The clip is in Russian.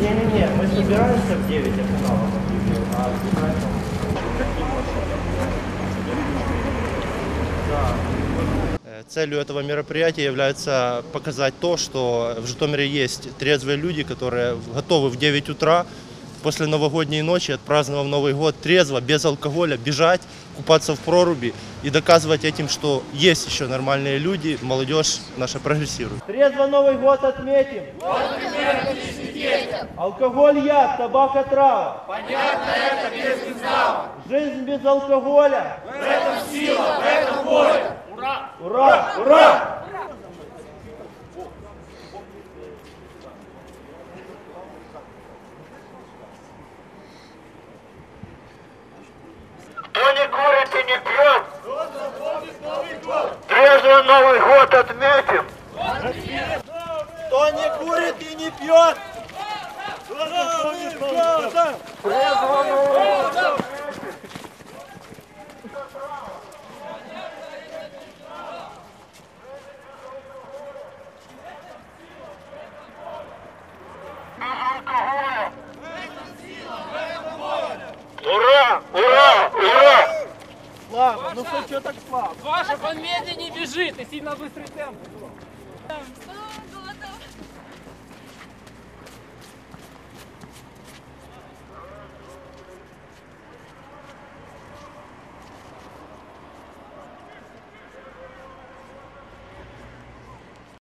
Не-не-не, мы собираемся в 9, я канал вам объявил, а собирать там Э, Целью этого мероприятия является показать то, что в Житомире есть трезвые люди, которые готовы в 9 утра после новогодней ночи, отпраздновав Новый год, трезво, без алкоголя, бежать, купаться в проруби и доказывать этим, что есть еще нормальные люди, молодежь наша прогрессирует. Трезво Новый год отметим! Алкоголь яд, табак отрава. Понятно это без Жизнь без алкоголя. В этом сила, в этом воля. Ура! Ура! Ура! Кто не курит и не пьет, трезво Новый год отметим. Кто не курит и не пьет. Ура! Ура! Ура! Ладно, Паша, ну что, что так слабо? Паша, он медленнее бежит и сильно быстрый темп. Да, готов.